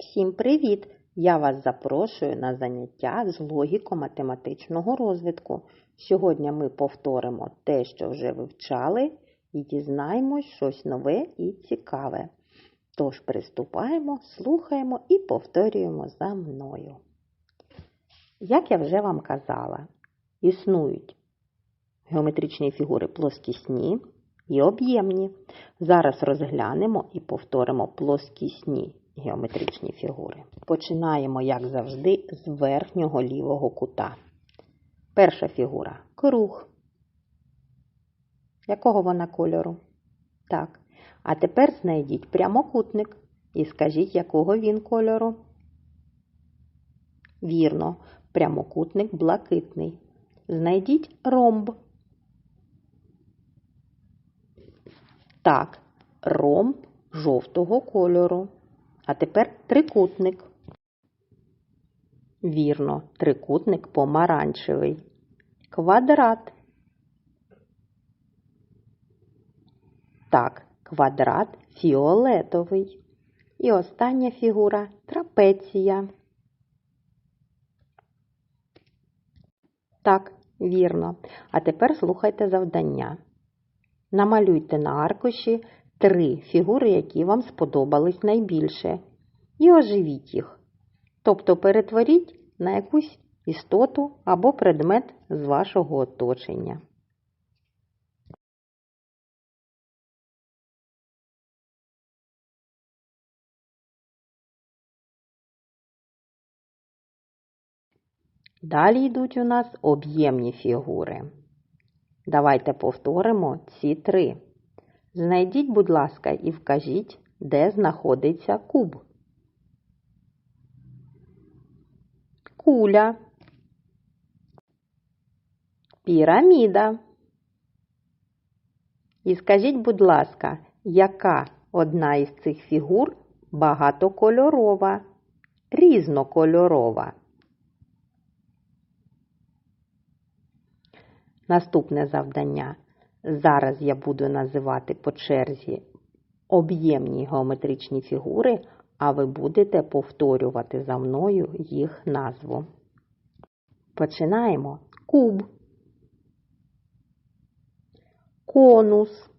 Всім привіт! Я вас запрошую на заняття з логіко-математичного розвитку. Сьогодні ми повторимо те, що вже вивчали, і дізнаємось щось нове і цікаве. Тож приступаємо, слухаємо і повторюємо за мною. Як я вже вам казала, існують геометричні фігури плоскісні і об'ємні. Зараз розглянемо і повторимо плоскісні геометричні фігури. Починаємо, як завжди, з верхнього лівого кута. Перша фігура круг. Якого вона кольору? Так. А тепер знайдіть прямокутник і скажіть, якого він кольору. Вірно, прямокутник блакитний. Знайдіть ромб. Так, ромб жовтого кольору. А тепер трикутник. Вірно, трикутник помаранчевий. Квадрат. Так, квадрат фіолетовий. І остання фігура трапеція. Так, вірно. А тепер слухайте завдання. Намалюйте на аркуші три фігури, які вам сподобались найбільше, і оживіть їх. Тобто перетворіть на якусь істоту або предмет з вашого оточення. Далі йдуть у нас об'ємні фігури. Давайте повторимо ці три. Знайдіть, будь ласка, і вкажіть, де знаходиться куб. Куля. Піраміда. І скажіть, будь ласка, яка одна із цих фігур багатокольорова, різнокольорова? Наступне завдання. Зараз я буду називати по черзі об'ємні геометричні фігури, а ви будете повторювати за мною їх назву. Починаємо. Куб, конус,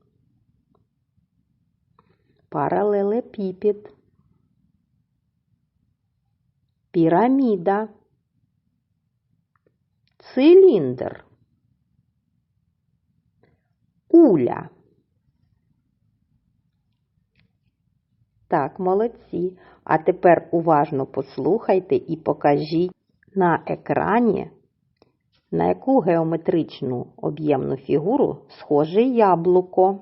паралелепіпід, піраміда, циліндр куля. Так, молодці. А тепер уважно послухайте і покажіть на екрані, на яку геометричну об'ємну фігуру схоже яблуко.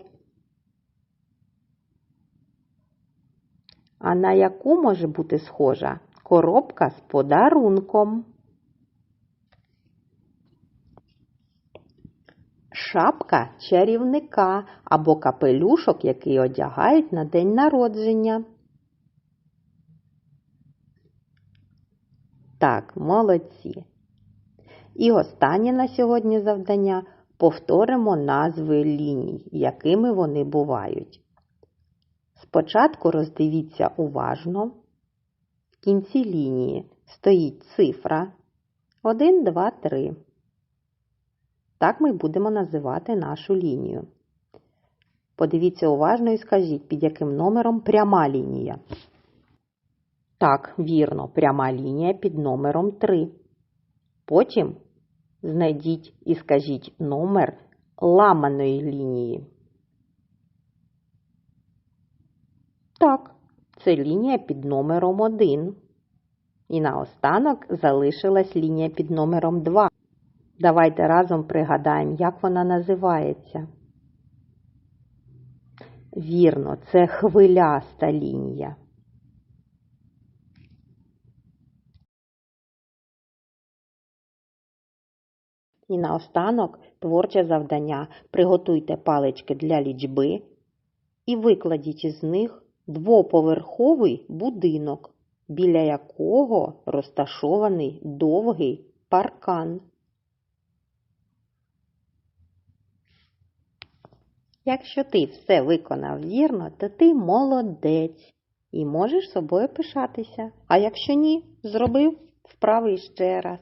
А на яку може бути схожа коробка з подарунком? Шапка чарівника або капелюшок, який одягають на день народження. Так, молодці. І останнє на сьогодні завдання повторимо назви ліній, якими вони бувають. Спочатку роздивіться уважно. В кінці лінії стоїть цифра 1, 2, 3. Так ми будемо називати нашу лінію. Подивіться уважно і скажіть, під яким номером пряма лінія. Так, вірно, пряма лінія під номером 3. Потім знайдіть і скажіть номер ламаної лінії. Так, це лінія під номером 1. І наостанок залишилась лінія під номером 2. Давайте разом пригадаємо, як вона називається. Вірно, це хвиляста лінія. І наостанок творче завдання. Приготуйте палички для лічби і викладіть із них двоповерховий будинок, біля якого розташований довгий паркан. Якщо ти все виконав вірно, то ти молодець. і можеш собою пишатися. А якщо ні, зробив вправи ще раз.